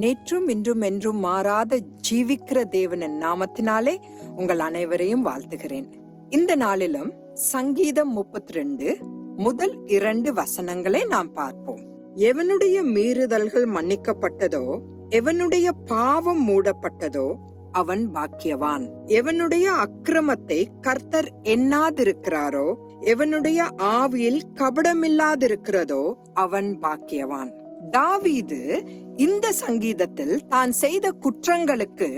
நேற்றும் இன்றும் என்றும் மாறாத ஜீவிக்கிற தேவனின் நாமத்தினாலே உங்கள் அனைவரையும் வாழ்த்துகிறேன். இந்த நாளிலும் சங்கீதம் முப்பத்தி ரெண்டு முதல் இரண்டு வசனங்களை நாம் பார்ப்போம். எவனுடைய மீறுதல்கள் மன்னிக்கப்பட்டதோ எவனுடைய பாவம் மூடப்பட்டதோ அவன் பாக்கியவான். எவனுடைய அக்கிரமத்தை கர்த்தர் எண்ணாதிருக்கிறாரோ எவனுடைய ஆவியில் கபடமில்லாதிருக்கிறதோ அவன் பாக்கியவான். தாவீது இந்த சங்கீதத்தில் தான் செய்த குற்றங்களுக்கு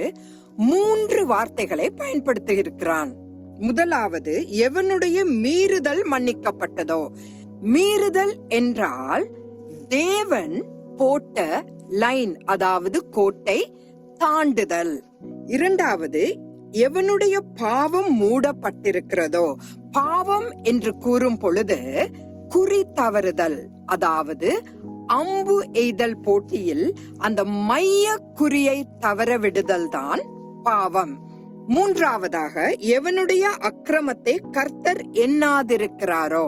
மூன்று வார்த்தைகளை பயன்படுத்தி இருக்கிறான். முதலாவது எவனுடைய மீறுதல் மன்னிக்கப்பட்டதோ? மீறுதல் என்றால் தேவன் போட்ட லைன் அதாவது கோட்டை தாண்டுதல். இரண்டாவது எவனுடைய பாவம் மூடப்பட்டிருக்கிறதோ? பாவம் என்று கூறும் பொழுது குறி தவறுதல் அதாவது அம்பு எய்தல் போட்டியில் அந்த மைய குறியை தவற விடுதல் தான் பாவம். மூன்றாவதாக எவனுடைய அக்கிரமத்தை கர்த்தர் எண்ணாதிருக்கிறாரோ?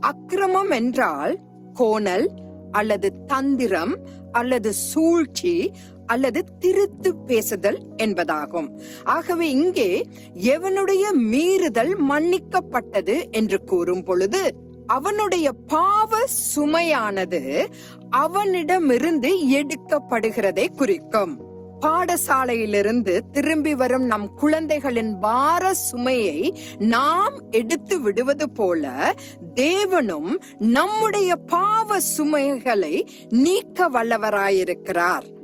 அக்கிரமம் என்றால் கோணல் அல்லது தந்திரம் அல்லது சூழ்ச்சி அல்லது திருத்து பேசுதல் என்பதாகும். ஆகவே இங்கே எவனுடைய மீறுதல் மன்னிக்கப்பட்டது என்று கூறும் பொழுது அவனுடைய பாவ சுமையானது அவனிடமிருந்து எடுக்கப்படுகிறதை குறிக்கும். பாடசாலையிலிருந்து திரும்பி வரும் நம் குழந்தைகளின் பார சுமையை நாம் எடுத்து விடுவது போல தேவனும் நம்முடைய பாவ சுமைகளை நீக்க வல்லவராயிருக்கிறார்.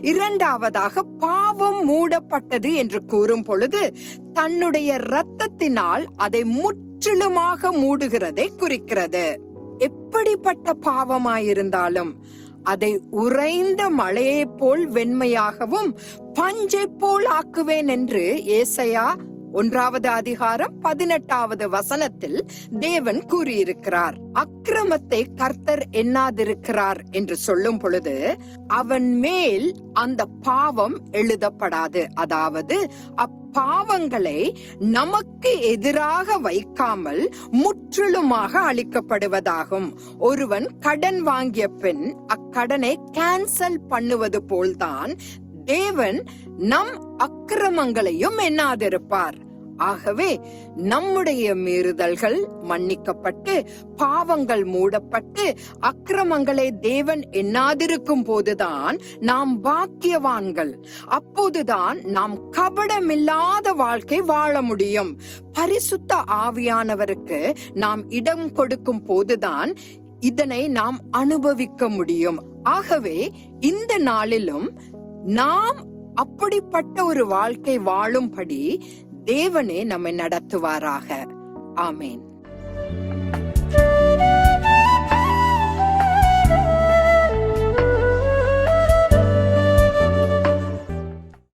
இரண்டாவதாக பாவம் மூடப்பட்டது என்று கூறும் பொழுது தன்னுடைய இரத்தத்தினால் அதை முற்றிலுமாக மூடுகிறதை குறிக்கிறது. எப்படிப்பட்ட பாவமாயிருந்தாலும் அதை உறைந்த மழையை போல் வெண்மையாகவும் பஞ்சை போல் ஆக்குவேன் என்று ஏசையா ஒன்றாவது அதிகாரம் பதினெட்டாவது வசனத்தில் தேவன் கூறியிருக்கிறார் அக்கிரமத்தை கர்த்தர் எண்ணாதிருக்கிறார் என்று சொல்லும் பொழுது அவன் மேல் அந்த பாவம் எழுதப்படாது. அதாவது அப்பாவங்களை நமக்கு எதிராக வைக்காமல் முற்றிலுமாக அளிக்கப்படுவதாகும் ஒருவன் கடன் வாங்கிய பின் அக்கடனை கேன்சல் பண்ணுவது போல்தான் தேவன் நம் அக்கிரமங்களையும் எண்ணாதிருப்பார். ஆகவே நம்முடைய மீறுதல்கள் மன்னிக்கப்பட்டு பாவங்கள் மூடப்பட்டு அக்கிரமங்களை தேவன் எண்ணாதிருக்கும் போதுதான் நாம் பாக்கியவான்கள். அப்போதுதான் நாம் கபடமில்லாத வாழ்க்கை வாழ முடியும். பரிசுத்த ஆவியானவருக்கு நாம் இடம் கொடுக்கும் போதுதான் இதனை நாம் அனுபவிக்க முடியும். ஆகவே இந்த நாளிலும் நாம் அப்படிப்பட்ட ஒரு வாழ்க்கை வாழும்படி தேவனே நம்மை நடத்துவாராக. ஆமேன்.